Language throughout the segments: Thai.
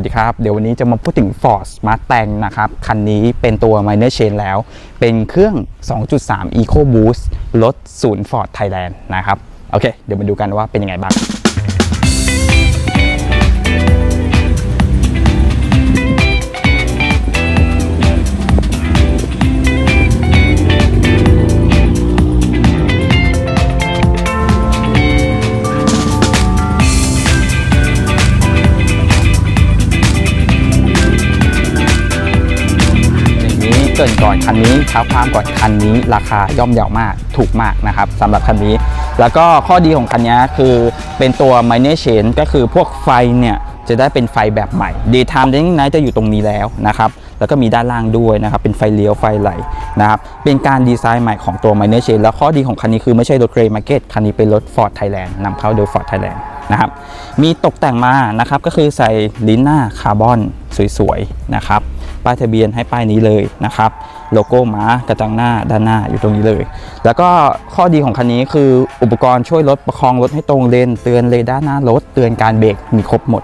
วัสดีครับ เดี๋ยววันนี้จะมาพูดถึง Ford Mustang นะครับ คันนี้เป็นตัว Minor Chain แล้ว เป็นเครื่อง 2.3 Eco Boost รถศูนย์ Ford Thailand นะครับ โอเค เดี๋ยวมาดูกันว่าเป็นยังไงบ้าง กรินก่อนคันนี้เท้าความก่อนคันนี้ราคาย่อมเยาวมากถูกมากนะครับสำหรับคันนี้ แล้วก็ข้อดีของคันนี้คือเป็นตัว minor change ก็คือพวกไฟเนี่ยจะได้เป็นไฟแบบใหม่ daytime running light จะอยู่ตรงนี้แล้วนะครับแล้วก็มีด้านล่างด้วยนะครับเป็นไฟเลี้ยวไฟไหลนะครับเป็นการดีไซน์ใหม่ของตัว minor change แล้วข้อดีของคันนี้คือไม่ใช่รถ Grey Market คันนี้เป็นรถ Ford Thailand นำเข้าโดย Ford Thailand นะครับมีตกแต่งมานะครับก็คือใส่ลิ้นหน้าคาร์บอนสวยๆนะครับ ป้ายทะเบียนให้ป้ายนี้เลยนะครับโลโก้ม้ากระจังหน้าด้านหน้าอยู่ตรงนี้เลย แล้วก็ข้อดีของคันนี้คืออุปกรณ์ช่วยลดประคองรถให้ตรงเลนเตือนเรดาร์หน้ารถเตือนการเบรกมีครบหมด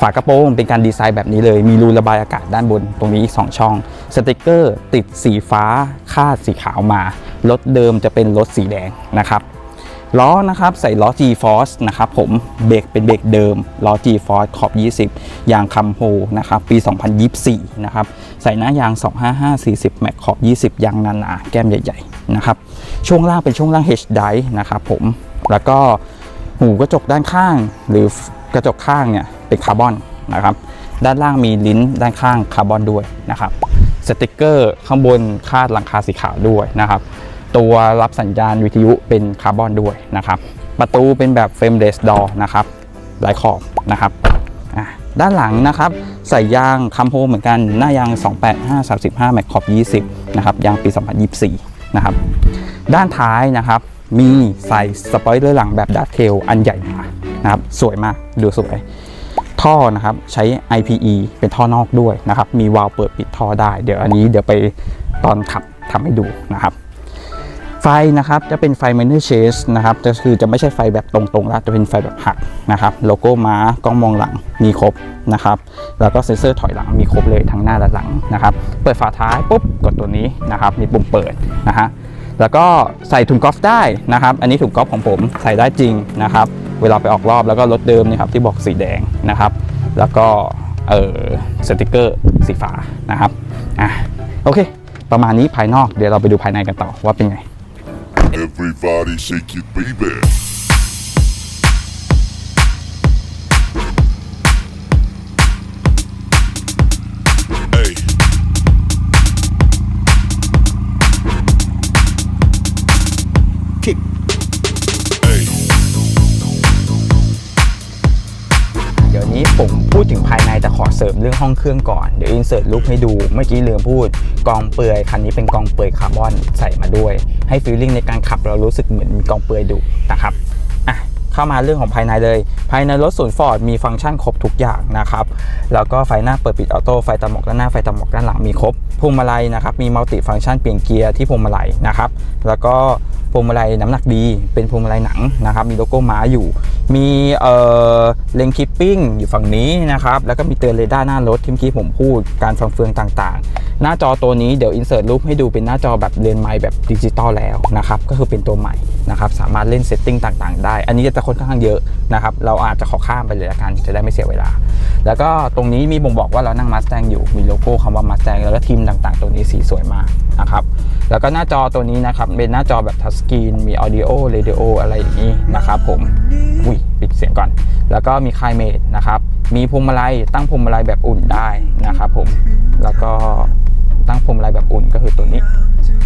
ฝากระโปรงเป็นการดีไซน์แบบนี้เลย มีรูระบายอากาศด้านบนตรงนี้อีก 2 ช่อง สติกเกอร์ติดสีฟ้าคาดสีขาวมา รถเดิมจะเป็นรถสีแดงนะครับ ล้อนะครับใส่ล้อ G-Force นะครับผมเบรกเป็นเบรกเดิมล้อ G-Force ขอบ 20 ยางคัมโฮนะครับปี 2024 นะครับใส่หน้ายาง 255 40 แม็กขอบ 20 ยางหนาแก้มใหญ่ๆนะครับช่วงล่างเป็นช่วงล่าง H-Dive นะครับผมแล้วก็หูกระจกด้านข้างหรือกระจกข้างเนี่ยเป็นคาร์บอนนะครับด้านล่างมีลิ้นด้านข้างคาร์บอนด้วยนะครับสติกเกอร์ข้างบนคาดหลังคาสีขาวด้วยนะครับ ตัวรับสัญญาณวิทยุเป็นคาร์บอนด้วยนะครับ ประตูเป็นแบบเฟรมเลสดอนะครับหลายขอบนะครับด้านหลังนะครับใส่ยางคัมโฮเหมือนกันหน้ายาง 285 35แม็กขอบ 20นะครับยางปี 2024 นะครับ ด้านท้ายนะครับมีใส่สปอยเลอร์หลังแบบดัตเทลอันใหญ่มานะครับสวยมากดูสวย ท่อนะครับใช้ IPE เป็นท่อนอกด้วยนะครับ มีวาล์วเปิดปิดท่อได้ เดี๋ยวอันนี้เดี๋ยวไปตอนขับทำให้ดูนะครับ ไฟนะครับจะเป็นไฟ minor change นะครับก็คือจะไม่ใช่ไฟแบบตรงๆแล้วจะเป็นไฟแบบหักนะครับโลโก้ม้ากล้องมองหลังมีครบนะครับแล้วก็เซ็นเซอร์ถอยหลังมีครบเลยทั้งหน้าและหลังนะครับเปิดฝาท้ายปุ๊บกดตัวนี้นะครับมีปุ่มเปิดนะฮะแล้วก็ใส่ถุงกอล์ฟได้นะครับ อันนี้ถุงกอล์ฟของผมใส่ได้จริงนะครับ เวลาไปออกรอบแล้วก็รถเดิมนะครับที่บอกสีแดงนะครับ แล้วก็เออสติกเกอร์สีฟ้านะครับอะโอเค ประมาณนี้ภายนอกเดี๋ยวเราไปดูภายในกันต่อว่าเป็นไง Everybody shake your baby. พูดถึงภายในแต่ขอเสริมเรื่องห้องเครื่องก่อน เดี๋ยวอินเสิร์ตรูปให้ดู เมื่อกี้ลืมพูด กองเปลือยคันนี้เป็นกองเปลือยคาร์บอนใส่มาด้วย ให้ฟีลลิ่งในการขับเรารู้สึกเหมือนมีกองเปลือยดุนะครับอะเข้ามาเรื่องของภายในเลย ภายในรถศูนย์ฟอร์ดมีฟังก์ชันครบทุกอย่างนะครับ แล้วก็ไฟหน้าเปิดปิดออโต้ไฟตัดหมอกด้านหน้าไฟตัดหมอกด้านหลังมีครบพวงมาลัยนะครับมีมัลติฟังก์ชันเปลี่ยนเกียร์ที่พวงมาลัยนะครับแล้วก็ วงมาลัยน้ำหนักดี เป็นพวงมาลัยหนังนะครับ มีโลโก้ม้าอยู่ มีเอ่อเลนคิปปิ้งอยู่ฝั่งนี้นะครับ แล้วก็มีเตือนเรดาร์หน้ารถที่เมื่อกี้ผมพูดการฟังเฟืองต่างๆหน้าจอตัวนี้เดี๋ยวอินเสิร์ตรูปให้ดูเป็นหน้าจอแบบเลนส์ไมค์แบบดิจิตอลแล้วนะครับก็คือเป็นตัวใหม่นะครับสามารถเล่นเซตติ้งต่างๆ ได้ อันนี้จะค่อนข้างเยอะนะครับเราอาจจะขอข้ามไปเลยละกันจะได้ไม่เสียเวลา แล้วก็ตรงนี้มีบ่งบอกว่าเรานั่ง Mustang อยู่มีโลโก้คำว่า Mustang แล้วก็ทีมต่างๆ ตัวนี้สีสวยมากนะครับแล้วก็หน้าจอตัวนี้นะครับเป็นหน้าจอแบบทัชสกรีนมี Audio Radio อะไรอย่างนี้นะครับผมอุ้ยปิดเสียงก่อน แล้วก็มีคลายเมดนะครับมีพวงมาลัยตั้งพวงมาลัยแบบอุ่นได้นะครับผมแล้วก็ ตั้งพวงมาลัยแบบอุ่นก็คือตัวนี้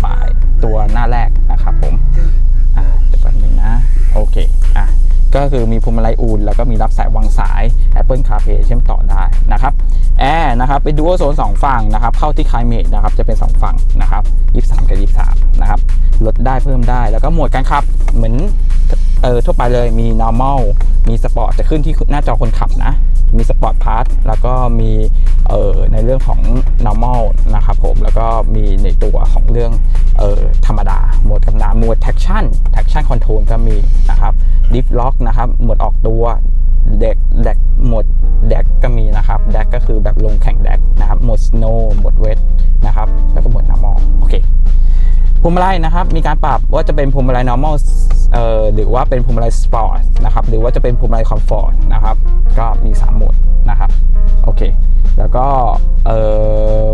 ปลายตัวหน้าแรกนะครับผมอ่าเดี๋ยวแป๊บนึงนะโอเคอะก็คือมีพวงมาลัยอุ่นแล้วก็มีรับสายวางสาย Apple CarPlay เชื่อมต่อได้นะครับแอร์นะครับเป็นดูโซน2ฝั่งนะครับเข้าที่คลายเมดนะครับจะเป็น 2 ฝั่งนะครับ23 กับ 23 นะครับลดได้เพิ่มได้แล้วก็โหมดการขับเหมือนเออทั่วไปเลยมี normal มี sport จะขึ้นที่หน้าจอคนขับนะ มีสปอร์ตพาร์ทแล้วก็มีเอ่อในเรื่องของ normal นะครับผมแล้วก็มีในตัวของเรื่องเอ่อธรรมดาโหมดกำน้ำโหมด traction traction control ก็มีนะครับ diff lock นะครับโหมดออกตัว พวงมาลัยนะครับ มีการปรับว่าจะเป็นพวงมาลัย normal เอ่อหรือว่าเป็นพวงมาลัย sport นะครับ หรือว่าจะเป็นพวงมาลัย comfort นะครับ ก็มี 3 โหมดนะครับ โอเค แล้วก็เอ่อ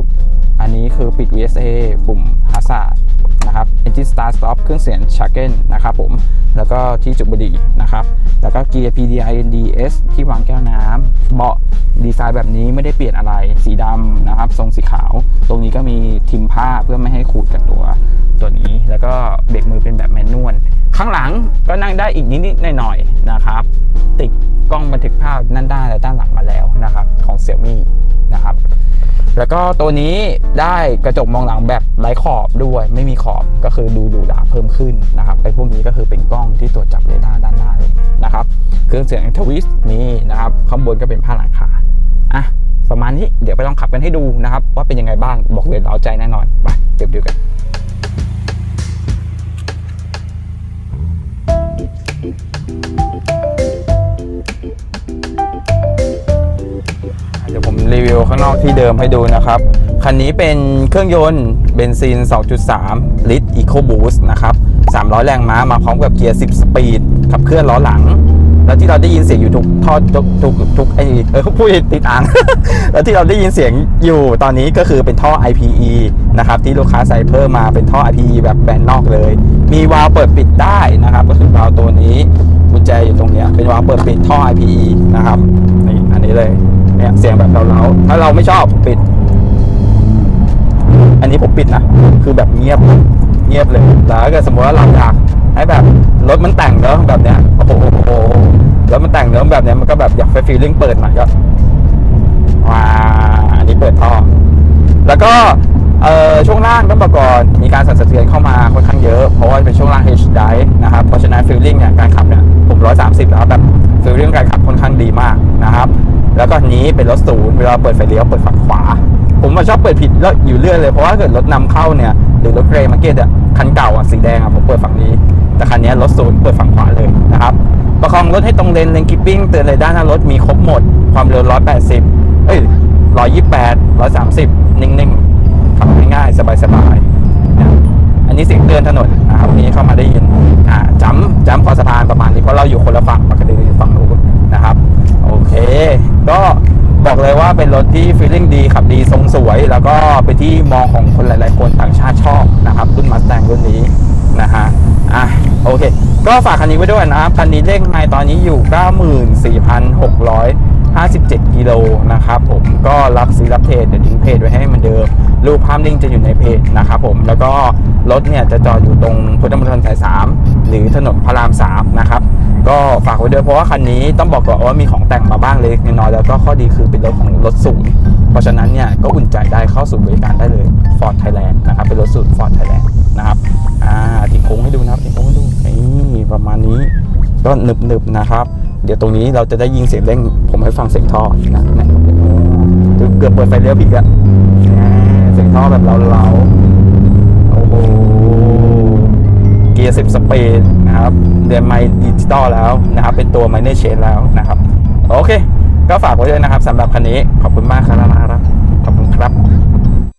อันนี้คือปิด VSA ปุ่ม hazard นะครับ engine start stop เครื่องเสียง shaken นะครับผม แล้วก็ที่จุดบุหรี่นะครับ แล้วก็เกียร์ PDINDS ที่วางแก้วน้ำเบาะดีไซน์แบบนี้ไม่ได้เปลี่ยนอะไร สีดำนะครับ ทรงสีขาว ตรงนี้ก็มีทิมผ้าเพื่อไม่ให้ขูดกับตัว ตัวนี้ แล้วก็เบรกมือเป็นแบบแมนนวลข้างหลังก็นั่งได้อีกนิดๆหน่อยๆนะครับ ติดกล้องบันทึกภาพนั่นด้าและด้านหลังมาแล้วนะครับของ Xiaomi นะครับแล้วก็ตัวนี้ได้กระจกมองหลังแบบไร้ขอบด้วย ไม่มีขอบก็คือดูดูดาเพิ่มขึ้นนะครับไอ้พวกนี้ก็คือเป็นกล้องที่ตรวจจับเรดาร์ด้านหน้าเลยนะครับ เครื่องเสียงทวิสต์มีนะครับข้างบนก็เป็นผ้าหลังคาอะประมาณนี้เดี๋ยวไปลองขับกันให้ดูนะครับ ว่าเป็นยังไงบ้างบอกเลย ผมรีวิวข้างนอกที่เดิมให้ดูนะครับ คันนี้เป็นเครื่องยนต์เบนซิน 2.3 ลิตร Eco Boost นะครับ 300 แรงม้ามาพร้อมกับเกียร์ 10 สปีดขับเคลื่อนล้อหลัง แล้วที่เราได้ยินเสียงอยู่ทุกทอดทุกทุกทุกไอเออพูดติดอ่าง แล้วที่เราได้ยินเสียงอยู่ตอนนี้ก็คือเป็นท่อ IPE นะครับที่ลูกค้าใส่เพิ่มมาเป็นท่อ IPE แบบแบนนอกเลย มีวาล์วเปิดปิดได้นะครับ ก็คือวาล์วตัวนี้กุญแจอยู่ตรงเนี้ยเป็นวาล์วเปิดปิดท่อ IPE นะครับนี่อันนี้เลย เนี่ยเสียงแบบเราๆถ้าเราไม่ชอบปิด อันนี้ผมปิดนะคือแบบเงียบเงียบเลยแล้วถ้าเกิดสมมติว่าเราอยากให้แบบรถมันแต่งเนอะแบบเนี้ยโอ้โหโอ้โหแล้วมันแต่งเนอะแบบเนี้ยมันก็แบบอยากไปฟีลลิ่งเปิดหน่อยก็ว้าอันนี้เปิดท่อแล้วก็เอ่อช่วงล่างต้องบอกก่อนมีการสั่นสะเทือนเข้ามาค่อนข้างเยอะ เพราะว่าเป็นช่วงล่าง H drive นะครับ เพราะฉะนั้นฟีลลิ่งเนี่ยการขับเนี่ยผม 130 แล้วแบบฟีลลิ่งการขับค่อนข้างดีมากนะครับ แล้วก็นี้เป็นรถศูนย์เวลาเปิดไฟเลี้ยวเปิดฝั่งขวา ผมมาชอบเปิดผิดแล้วอยู่เรื่อยเลยเพราะว่าเกิดรถนำเข้าเนี่ยหรือรถเกรย์มาเก็ตอะคันเก่าอะสีแดงอะผมเปิดฝั่งนี้ แต่คันนี้รถศูนย์เปิดฝั่งขวาเลยนะครับประคองรถให้ตรงเลนเลนกิปปิ้งเตือนเลยด้านหน้ารถมีครบหมด ความเร็ว180เอ้ย128 130 นิ่งๆขับง่ายๆสบายๆนะอันนี้เสิ่งเตือนถนนนะครับนี้เข้ามาได้ยินอ่าจำจำคอสะพานประมาณนี้เพราะเราอยู่คนละฝั่งปกติอยู่ฝั่งนู้นนะครับ บอกเลยว่าเป็นรถที่ฟีลลิ่งดีขับดีทรงสวย แล้วก็เป็นที่มองของคนหลาย ๆ คนต่างชาติชอบนะครับรุ่นมาส t ต n รุ่นนี้นะฮะอะโอเค ก็ฝากคันนี้ไว้ด้วยนะครับคันนี้เลขไมตอนนี้อยู่ 94,657 กิโลนะครับผมก็รับซื้อรับเทรดเดี๋ยวทิ้งเพจไว้ให้เหมือนเดิม รูปภาพลิงจะอยู่ในเพจนะครับผมแล้วก็รถเนี่ยจะจอดอยู่ตรงพุทธมณฑลสาย 3 หรือถนนพระราม 3 นะครับ ก็ฝากไว้ด้วยเพราะว่าคันนี้ต้องบอกก่อนว่ามีของแต่งมาบ้างเล็กน้อยแล้วก็ข้อดีคือเป็นรถของรถศูนย์เพราะฉะนั้นเนี่ยก็อุ่นใจได้เข้าสู่บริการได้เลย Ford Thailand นะครับเป็นรถศูนย์ Ford Thailand นะครับอ่าทิ้งโค้งให้ดูนะครับทิ้งโค้งให้ดูนี่ประมาณนี้ก็หนึบหนึบนะครับ เดี๋ยวตรงนี้เราจะได้ยินเสียงเร่งผมให้ฟังเสียงท่อนะเนี่ยเกือบเปิดไฟเลี้ยวผิดอะอ่าเสียงท่อแบบเราๆโอ้โหเกียร์10สปีดนะครับ เดือนไมล์ดิจิตอลแล้วนะครับ เป็นตัวไมเนอร์เชนแล้วนะครับ โอเค ก็ฝากไว้ด้วยนะครับสำหรับคันนี้ขอบคุณมากครับขอบคุณครับ